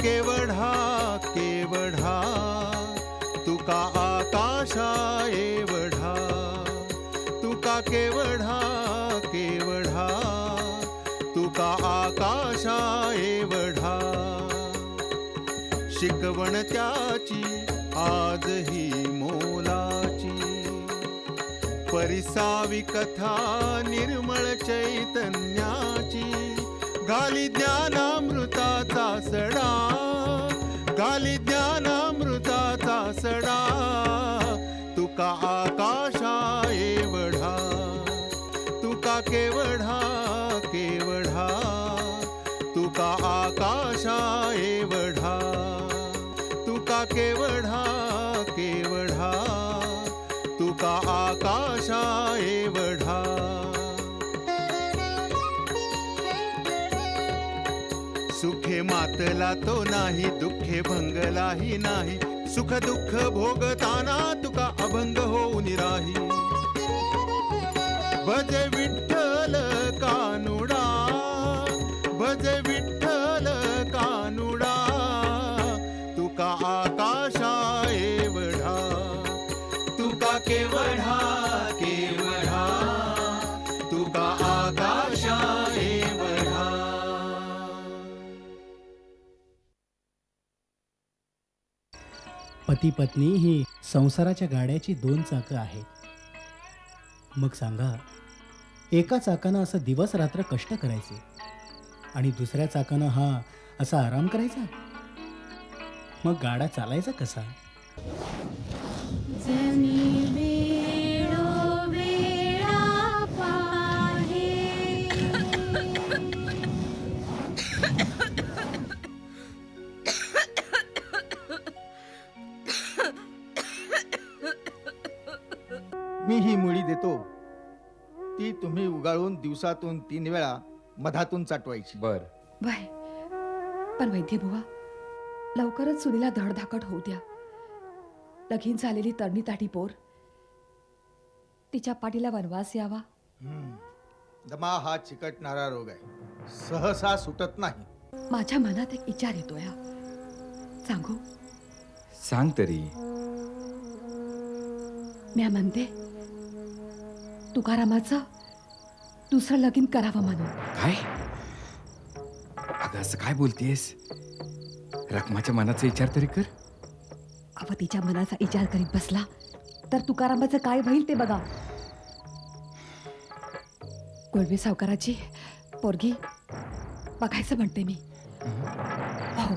केवढा केवढा तुका आकाशा एवढा तुका केवढा केवढा तुका आकाशा एवढा शिकवण त्याची आजही मोलाची. परिसावी कथा निर्मळ चैतन्याची. घाली ज्ञानामृताचा सडा. घाली ज्ञानामृताचा सडा. तुका आकाशा एवढा. तुका केवढा केवढा. तुका आकाशा एवढा. तुका केवढा केवढा. तुका आकाशा एवढा. मातला तो नाही दुःखे भंगलाही नाही. सुख दुःख भोगताना तुका अभंग होऊन राही. भज विठ्ठल कानू पती पत्नी ही संसाराच्या गाड्याची दोन चाकं आहेत. मग सांगा एका चाकानं असं दिवस रात्र कष्ट करायचे आणि दुसऱ्या चाकानं हा असा आराम करायचा? मग गाडा चालायचा कसा? दिवसातून तीन वेळा मधातून चाटवायची. बर. बाय. पण वैद्य बुवा लवकरच सुनीला धडधाकट होऊ द्या. लगीन झालेली तरणी ताटी पोर. तिच्या पाठीला वनवास यावा. हम्म. दमा हा चिकटणारा रोग आहे. सहसा सुटत नाही. माझ्या मनात एक विचार येतोय हा. सांगू? सांग तरी. म्या म्हणते तुकारामाचं दुसरं लगीन करावं म्हणून. काय? अगं असं काय बोलतेस? रखमाच्या मनाचा विचार तरी कर. अव तिच्या मनाचा विचार करीत बसला. तर तुकारामाचं काय होईल ते बघा. कोळवे सावकाराची पोरगी बघायचं म्हणते मी. हो.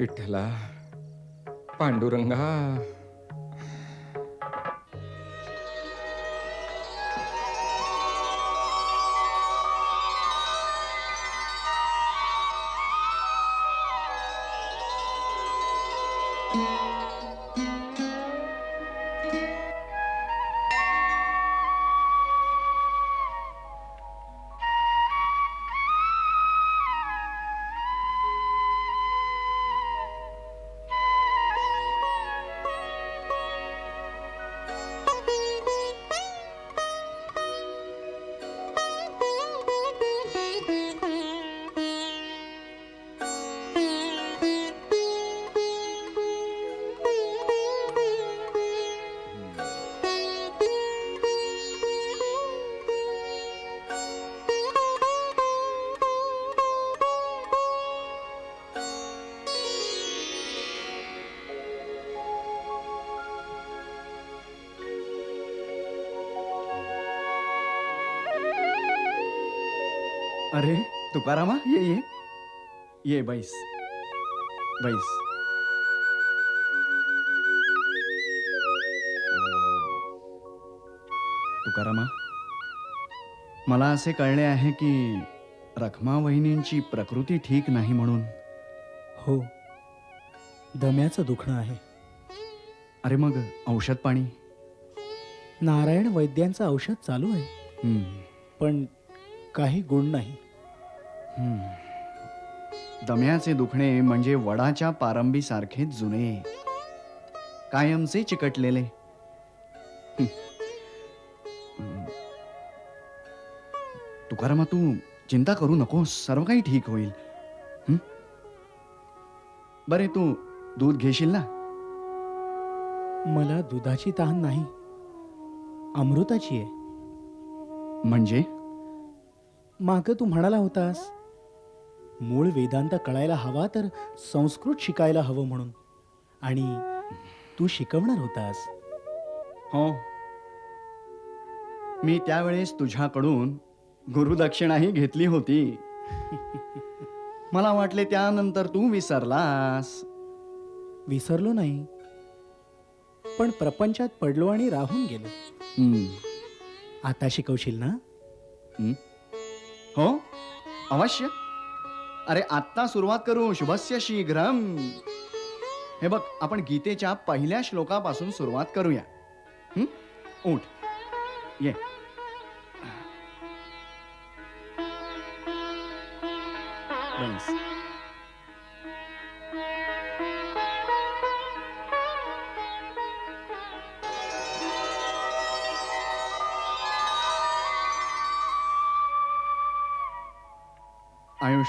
विठ्ठला पांडुरंगा तुकारामा? ये ये. ये बैस. बैस. तुकारामा मला असे कळले आहे की रखमा वहिनींची प्रकृती ठीक नाही म्हणून. हो. दम्याचं दुखणं आहे. अरे मग औषध पाणी? नारायण वैद्यांचं औषध चालू आहे. हम्म, पण काही गुण नाही. दम्याचे दुखणे म्हणजे वडाच्या पारंबीसारखे जुने. कायमचे चिकटलेले. तुकारामा तू चिंता करू नकोस सर्व काही ठीक होईल? बरे तू दूध घेशील ना? मला दुधाची तहान नाही. अमृताची आहे. म्हणजे? माग तू म्हणाला होतास मूळ वेदांत कळायला हवा तर संस्कृत शिकायला हवं म्हणून. आणि तू शिकवणार होतास. हो. मी त्यावेळेस तुझ्याकडून गुरुदक्षिणाही घेतली होती. मला वाटले त्यानंतर तू विसरलास. विसरलो नाही. पण प्रपंचात पडलो आणि राहून गेलो. आता शिकवशील ना? हो. अवश्य. अरे आत्ता सुरुवात करू शुभस्य शीघ्रम. हे बघ आपण गीतेच्या पहिल्या श्लोकापासून सुरुवात करूया. उठ. ये.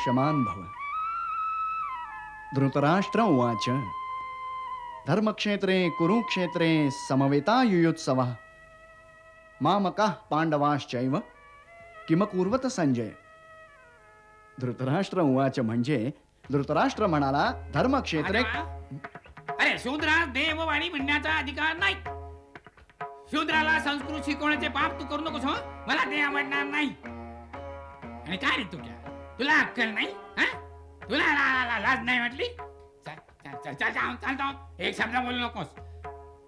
आयुष्यमान भव। धृतराष्ट्र उवाच। धर्मक्षेत्रे कुरुक्षेत्रे समवेता युयुत्सव। मामकः पांडवाश्चैव। किमकुर्वत संजय। धृतराष्ट्र उवाच म्हणजे धृतराष्ट्र म्हणाला धर्मक्षेत्रे अरे शूद्रास देववाणी म्हणण्याचा अधिकार नाही. शूद्राला संस्कृत शिकवण्याचे पाप तू करू नकोस हं? मला ते आवडणार नाही. आणि काय रे तुझ्या तुला अक्कल नाही? तुला ला- ला- ला- लाज नाही वाटली? चल चल चल चल जाऊन चाल जाऊन. एक शब्द बोलू नकोस.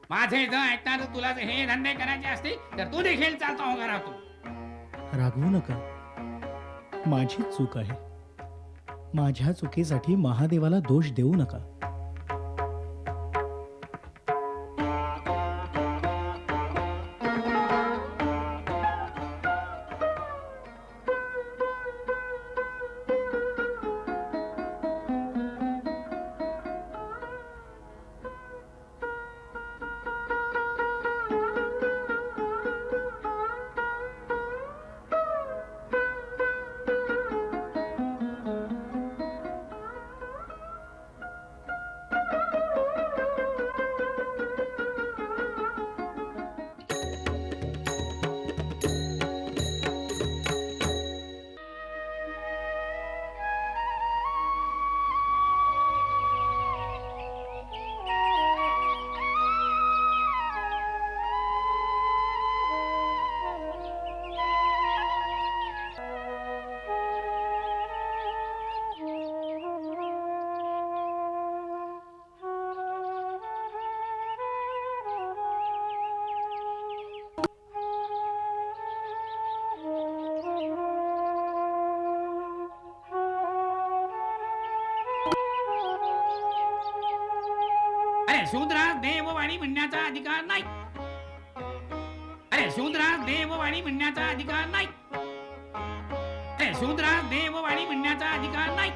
माझे जर ऐकणार तुला जर हे धंदे करायचे असतील तर तू देखील चालतो हो घरातून. रागवू नका. माझीच चूक आहे. माझ्या चुकीसाठी महादेवाला दोष देऊ नका. शूद्रास देववाणी म्हणण्याचा अधिकार नाही. अरे शूद्रास देववाणी म्हणण्याचा अधिकार नाही. अरे शूद्रास देववाणी म्हणण्याचा अधिकार नाही.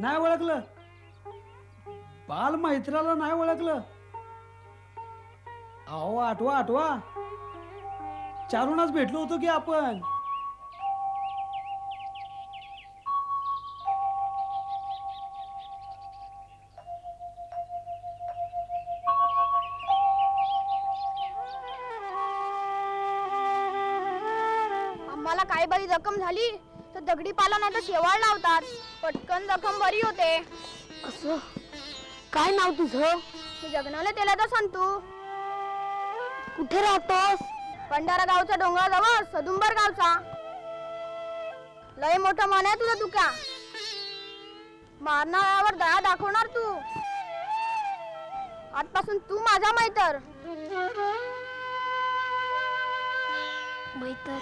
नाही ओळखलं. बाल मैत्राला नाही ओळखलं. अहो आठवा आठवा. चारूनच भेटलो होतो की आपण? मला काय बाई जखम झाली? दगडी पाला नाही तर शेवाळ लावतात. पटकन जखम बरी होते. असं? काय नाव तुझं? जगनाला तेलाचा संतू कुठे राहतोस? पंढारा गावच्या डोंगराजवळ सदुंबर गावचा. लय मोठं मन आहे तुझं तुका मारणाऱ्यावर दया दाखवणार तू. आजपासून तू माझा मैतर. मैतर?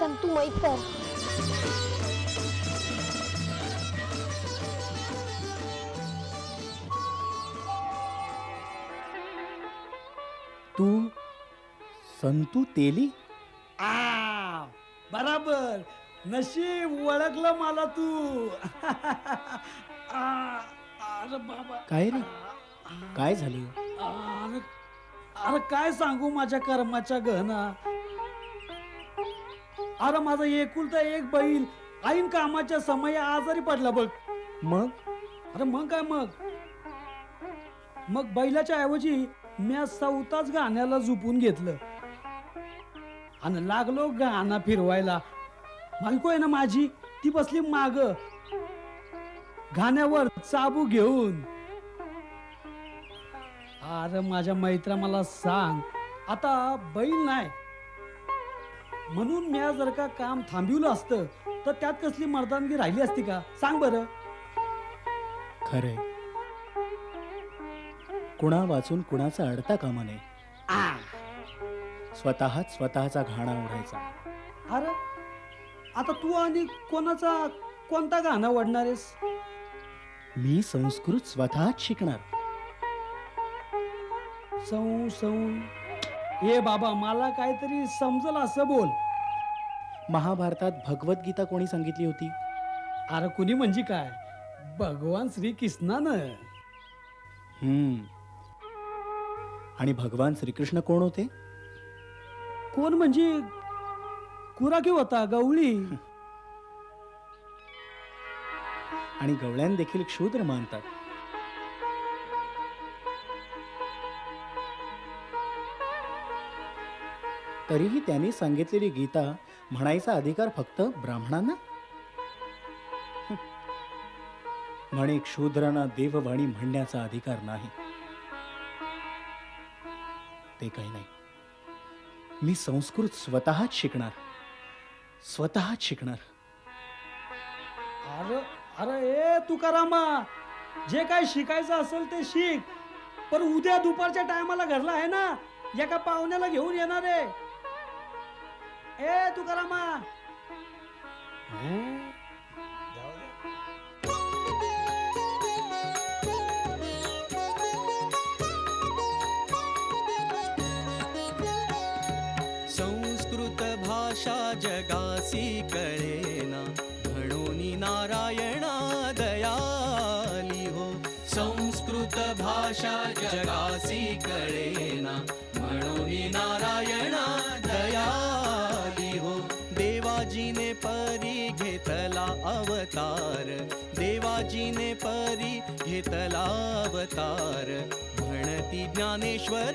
होय संतू मैतर तू संतू तेली? आ बराबर. नशीब ओळखलं मला तू. आ, अरे बाबा. काय रे? काय झालं? अरे अरे काय सांगू माझ्या कर्माच्या गहना? अरे माझा एकुलता एक बैल ऐन कामाच्या समय आजारी पडला बघ. मग? अरे मग काय मग? मग बैलाच्या ऐवजी मी सवताच गाण्याला झुपून घेतलं. आणि लागलो गाणं फिरवायला. बायको आहे ना माझी? ती बसली माग. गाण्यावर चाबू घेऊन. अरे माझ्या मैत्रा मला सांग. आता बैल नाही. म्हणून मी जर का काम थांबवलं असतं तर त्यात कसली मर्दानगी राहिली असती का? सांग बरं. खरंय. कुणा वाचून कुणाचा अडता कामा नये. आ. स्वतःच स्वतःचा घाणा ओढायचा. अरे आता तू आणि कोणाचा कोणता गाणं वडणार आहेस मी संस्कृत स्वतःच शिकणार. सौ सौ. ए बाबा मला काहीतरी समजल असं बोल. महाभारतात भगवद्गीता कोणी सांगितली होती? अरे कुणी म्हणजे काय? भगवान श्री कृष्णानं हम्म. आणि भगवान श्रीकृष्ण कोण होते? कोण म्हणजे कुराकी होता गवळी. आणि गवळ्यान देखील क्षुद्र मानतात. तरीही त्यांनी सांगितलेली गीता म्हणायचा अधिकार फक्त ब्राह्मणांना? म्हणे क्षुद्रांना देववाणी म्हणण्याचा अधिकार नाही. ते काही नाही. मी संस्कृत स्वतःच शिकणार. स्वतःच शिकणार. अरे अरे ए तुकारामा जे काय शिकायचं असेल ते शिक. पण उद्या दुपारच्या टायमाला घरला आहे ना एका पाहुण्याला घेऊन येणार आहे. ए तुकारामा. संस्कृत भाषा जगासी कळेना म्हणून नारायण संसार देवाजीने परी घेतला अवतार म्हणती ज्ञानेश्वर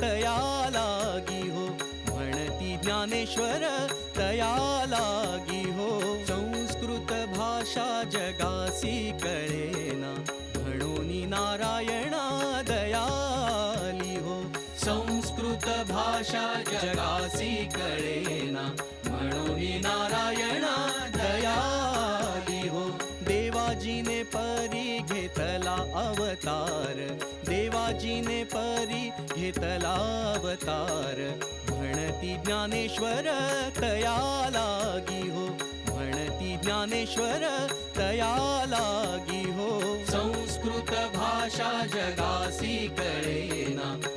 तया लागी हो. म्हणती ज्ञानेश्वर तया लागी हो. संस्कृत भाषा जगासी कळेना. म्हणून नारायणा दयाली हो. संस्कृत भाषा जगासी कळेना. म्हणून नारायणा अवतार देवाजीने परी घेतला अवतार. म्हणती ज्ञानेश्वर तया लागी हो. म्हणती ज्ञानेश्वर तया लागी हो. संस्कृत भाषा जगासी कळेना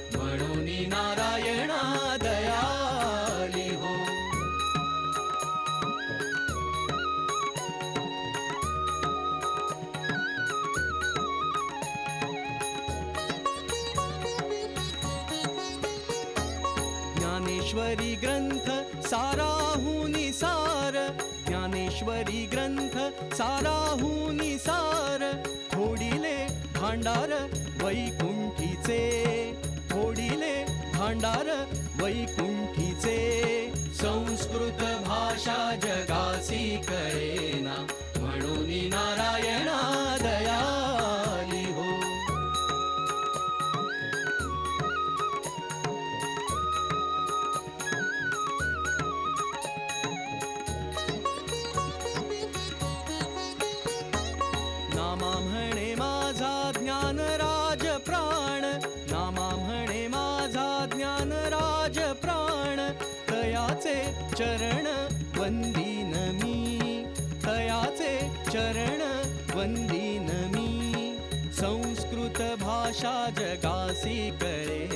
साराहुनी सार थोडिले भांडार वैकुंठीचे. फोडिले भांडार वैकुंठी काशी करे।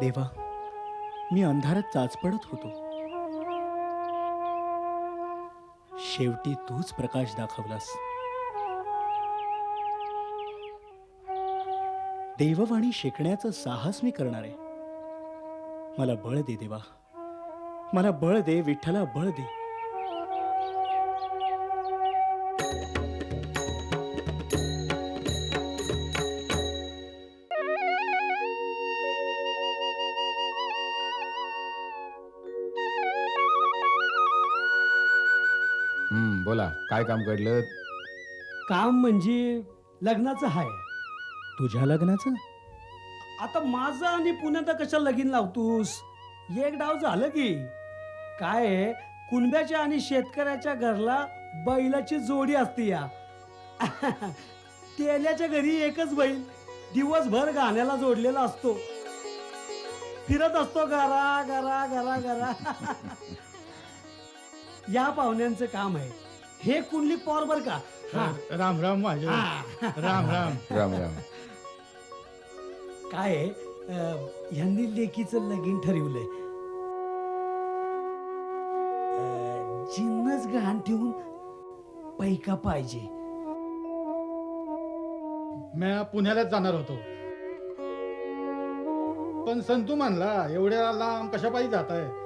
देवा मी अंधारात चाचपडत होतो. शेवटी तूच प्रकाश दाखवलास. देववाणी शिकण्याचं साहस मी करणार. आहे मला बळ दे देवा. मला बळ दे विठ्ठला बळ दे. हम्म बोला काय काम घडलं? काम म्हणजे लग्नाचं आहे तुझ्या लग्नाचं? आता माझं आणि पुण्यात कशाला लगीन लावतोस? एक डाव झालं की. काय आहे, कुणब्याच्या आणि शेतकऱ्याच्या घरला बैलाची जोडी असते या. तेल्याच्या घरी एकच बैल दिवसभर गाण्याला जोडलेला असतो. फिरत असतो गरा गरा गरा गरा या पाहुण्यांचं काम आहे. हे कुंडली पॉर बर का? हा. राम राम माझे. हा. राम राम. राम राम. काय आहे, अं, ह्यांनी लेकीचं लगीन ठरवलंय. अं, जिन्नस गहाण ठेवून पैका पाहिजे. मी पुण्यालाच जाणार होतो. पण संतू म्हणला एवढ्या लांब कशा पायी जात आहे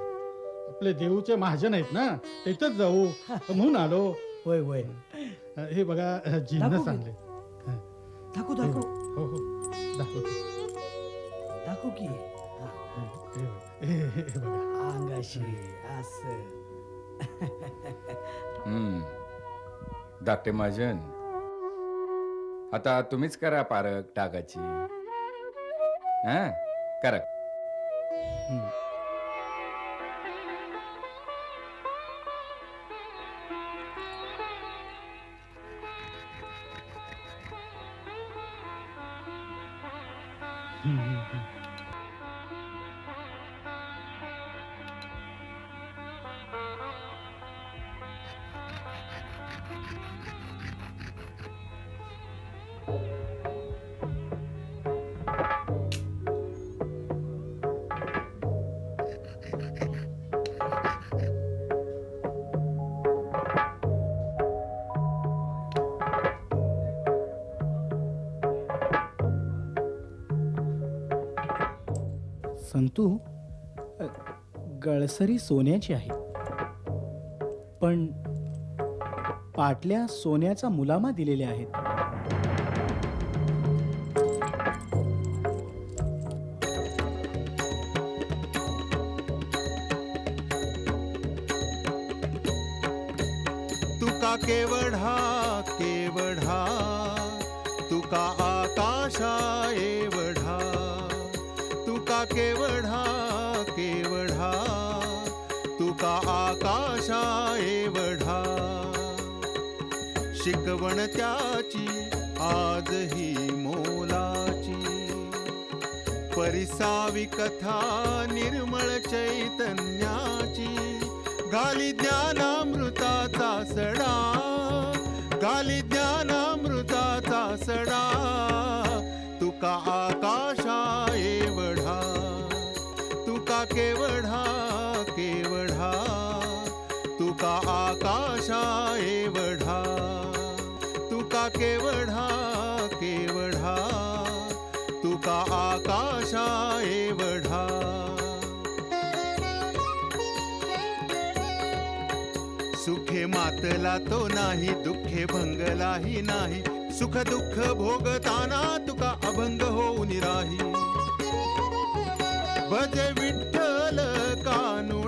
आपले देऊचे महाजन आहेत ना तिथंच जाऊ. म्हणून आलो. होय होय. हे बघा दाखवू का? आणले दाखव दाखव. हो हो. दाखवतो दाखव की. हा, हे- हे- हे- हे बघा. अंगाशी असं. हम्म. धाकटे महाजन. आता तुम्हीच करा पारख टाकाची. हा करा. संतू गळसरी सोन्याची आहे. पण पाटल्या सोन्याचा मुलामा दिलेल्या आहेत. तुका आकाशा एवढा शिकवण त्याची आजही मोलाची. परिसावी कथा निर्मळ चैतन्याची. गाली ज्ञानामृताचा सडा. गाली ज्ञानामृताचा सडा. तुका आकाशा एवढा तुका केवढा केवढा तुका आकाशा एवढा तुका केवढा केवढा तुका आकाशा एवढा सुखे मातला तो नाही दुःखे भंगलाही नाही सुख दुःख भोगताना तुका अभंग होऊन राही. भजे विठ्ठल कानू